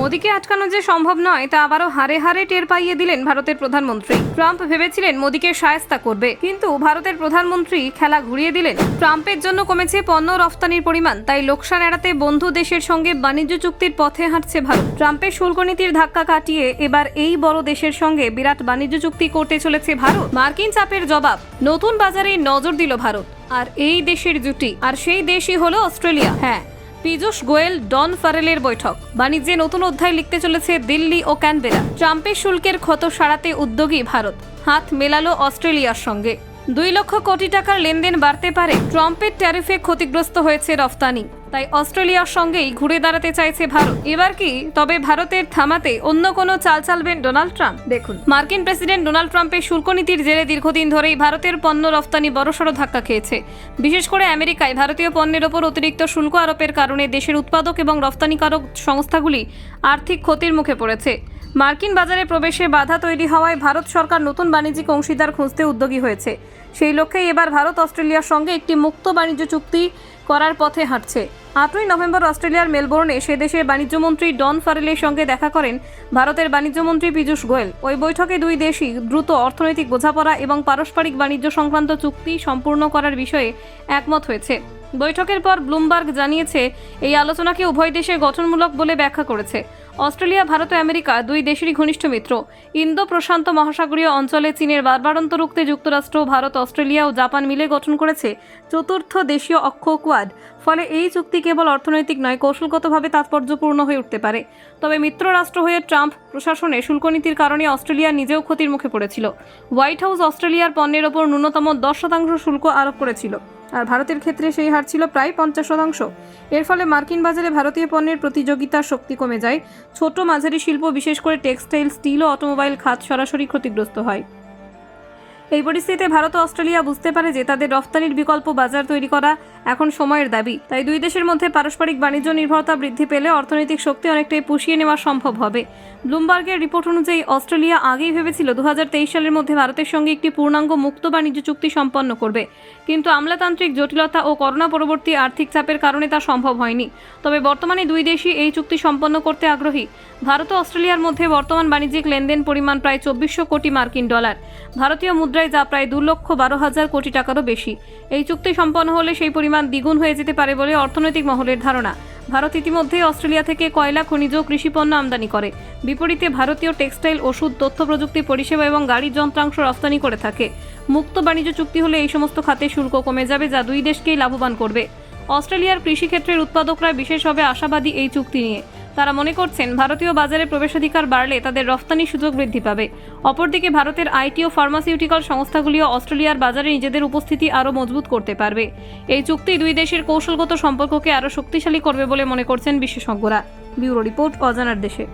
মোদীকে আটকানো যে সম্ভব নয়, তা আবারও হারে হারে টের পাইয়ে দিলেন ভারতের প্রধানমন্ত্রী। ট্রাম্প ভেবেছিলেন মোদীকে সায়স্তা করবে, কিন্তু ভারতের প্রধানমন্ত্রী খেলা ঘুরিয়ে দিলেন। ট্রাম্পের জন্য কমেছে পণ্য রফতানির পরিমাণ, তাই লোকসান এড়াতে বন্ধু দেশের সঙ্গে বাণিজ্য চুক্তির পথে হাঁটছে ভারত। ট্রাম্পের শুল্ক নীতির ধাক্কা কাটিয়ে এবার এই বড় দেশের সঙ্গে বিরাট বাণিজ্য চুক্তি করতে চলেছে ভারত। মার্কিন চাপের জবাব, নতুন বাজারে নজর দিল ভারত, আর এই দেশের জুটি, আর সেই দেশই হলো অস্ট্রেলিয়া। হ্যাঁ। পীযূষ গোয়েল, ডন ফারেলের বৈঠক। বাণিজ্যে নতুন অধ্যায় লিখতে চলেছে দিল্লি ও ক্যানবেরা। ট্রাম্পের শুল্কের ক্ষত সারাতে উদ্যোগী ভারত। হাত মেলালো অস্ট্রেলিয়ার সঙ্গে। দুই লক্ষ কোটি টাকার লেনদেন বাড়তে পারে। ট্রাম্পের ট্যারিফে ক্ষতিগ্রস্ত হয়েছে রফতানি। তাই অস্ট্রেলিয়ার সঙ্গেই ঘুরে দাঁড়াতে চাইছে ভারত। এবার কি তবে ভারতের থামাতে অন্য কোনো চাল চালবেন ডোনাল্ড ট্রাম্প? দেখুন। মার্কিন প্রেসিডেন্ট ডোনাল্ড ট্রাম্পের শুল্ক নীতির জেরে দীর্ঘদিন ধরেই ভারতের পণ্য রফতানি বড়সড় ধাক্কা খেয়েছে। বিশেষ করে আমেরিকায় ভারতীয় পণ্যের ওপর অতিরিক্ত শুল্ক আরোপের কারণে দেশের উৎপাদক এবং রফতানিকারক সংস্থাগুলি আর্থিক ক্ষতির মুখে পড়েছে। মার্কিন বাজারে প্রবেশে বাধা তৈরি হওয়ায় ভারত সরকার নতুন বাণিজ্যিক অংশীদার খুঁজতে উদ্যোগী হয়েছে। সেই লক্ষ্যেই এবার ভারত অস্ট্রেলিয়ার সঙ্গে একটি মুক্ত বাণিজ্য চুক্তি করার পথে হাঁটছে। আটই নভেম্বর অস্ট্রেলিয়ার মেলবোর্নে সে দেশের বাণিজ্যমন্ত্রী ডন ফারেলের সঙ্গে দেখা করেন ভারতের বাণিজ্যমন্ত্রী পীযূষ গোয়েল। ওই বৈঠকে দুই দেশই দ্রুত অর্থনৈতিক বোঝাপড়া এবং পারস্পরিক বাণিজ্য সংক্রান্ত চুক্তি সম্পূর্ণ করার বিষয়ে একমত হয়েছে। বৈঠকের পর ব্লুমবার্গ জানিয়েছে, এই আলোচনাকে উভয় দেশে গঠনমূলক বলে ব্যাখ্যা করেছে। অস্ট্রেলিয়া, ভারত ও আমেরিকা দুই দেশেরই ঘনিষ্ঠ মিত্র। ইন্দো প্রশান্ত মহাসাগরীয় অঞ্চলে চীনের বারবারন্ত রুখতে যুক্তরাষ্ট্র, ভারত, অস্ট্রেলিয়া ও জাপান মিলে গঠন করেছে চতুর্থ দেশীয় অক্ষ কোয়াড। ফলে এই চুক্তি কেবল অর্থনৈতিক নয়, কৌশলগতভাবে তাৎপর্যপূর্ণ হয়ে উঠতে পারে। তবে মিত্র রাষ্ট্র হয়ে ট্রাম্প প্রশাসনে শুল্ক নীতির কারণে অস্ট্রেলিয়া নিজেও ক্ষতির মুখে পড়েছিল। হোয়াইট হাউস অস্ট্রেলিয়ার পণ্যের ওপর ন্যূনতম দশ শতাংশ শুল্ক আরোপ করেছিল। আর ভারতের ক্ষেত্রে সেই হার ছিল প্রায় পঞ্চাশ শতাংশ। এর ফলে মার্কিন বাজারে ভারতীয় পণ্যের প্রতিযোগিতার শক্তি কমে যায়। ছোট মাঝারি শিল্প, বিশেষ করে টেক্সটাইল, স্টিল ও অটোমোবাইল খাত সরাসরি ক্ষতিগ্রস্ত হয়। এই পরিস্থিতিতে ভারত ও অস্ট্রেলিয়া বুঝতে পারে যে তাদের রফতানির বিকল্প বাজার তৈরি করা এখন সময়ের দাবি। তাই দুই দেশের মধ্যে পারস্পরিক বাণিজ্য নির্ভরতা বৃদ্ধি পেলে অর্থনৈতিক শক্তি অনেকটাই পুষিয়ে নেওয়া সম্ভব হবে। ব্লুমবার্গের রিপোর্ট অনুযায়ী অস্ট্রেলিয়া আগেই ভেবেছিল দু হাজার তেইশ সালের মধ্যে ভারতের সঙ্গে একটি পূর্ণাঙ্গ মুক্ত বাণিজ্য চুক্তি সম্পন্ন করবে। কিন্তু আমলাতান্ত্রিক জটিলতা ও করোনা পরবর্তী আর্থিক চাপের কারণে তা সম্ভব হয়নি। তবে বর্তমানে দুই দেশই এই চুক্তি সম্পন্ন করতে আগ্রহী। ভারত ও অস্ট্রেলিয়ার মধ্যে বর্তমান বাণিজ্যিক লেনদেন পরিমাণ প্রায় চব্বিশশো কোটি মার্কিন ডলার। ভারতীয় মুদ্রায় যা প্রায় দু লক্ষ বারো হাজার কোটি টাকারও বেশি। এই চুক্তি সম্পন্ন হলে সেই পরিমাণ দ্বিগুণ হয়ে যেতে পারে বলে অর্থনৈতিক মহলের ধারণা। ভারত ইতিমধ্যেই অস্ট্রেলিয়া থেকে কয়লা, খনিজ ও কৃষি পণ্য আমদানি করে। বিপরীতে ভারতীয় টেক্সটাইল, ওষুধ, তথ্য প্রযুক্তি পরিষেবা এবং গাড়ির যন্ত্রাংশ রপ্তানি করে থাকে। মুক্ত বাণিজ্য চুক্তি হলে এই সমস্ত খাতে শুল্ক কমে যাবে, যা দুই দেশকেই লাভবান করবে। অস্ট্রেলিয়ার কৃষিক্ষেত্রের উৎপাদকরা বিশেষভাবে আশাবাদী এই চুক্তি নিয়ে। তারা মনে করছেন ভারতীয় বাজারে প্রবেশাধিকার বাড়লে তাদের রফতানি সুযোগ বৃদ্ধি পাবে। অপরদিকে ভারতের আইটি ও ফার্মাসিউটিক্যাল সংস্থাগুলিও অস্ট্রেলিয়ার বাজারে নিজেদের উপস্থিতি আরও মজবুত করতে পারবে। এই চুক্তি দুই দেশের কৌশলগত সম্পর্ককে আরও শক্তিশালী করবে বলে মনে করছেন বিশেষজ্ঞরা। ব্যুরো রিপোর্ট অজানার দেশে।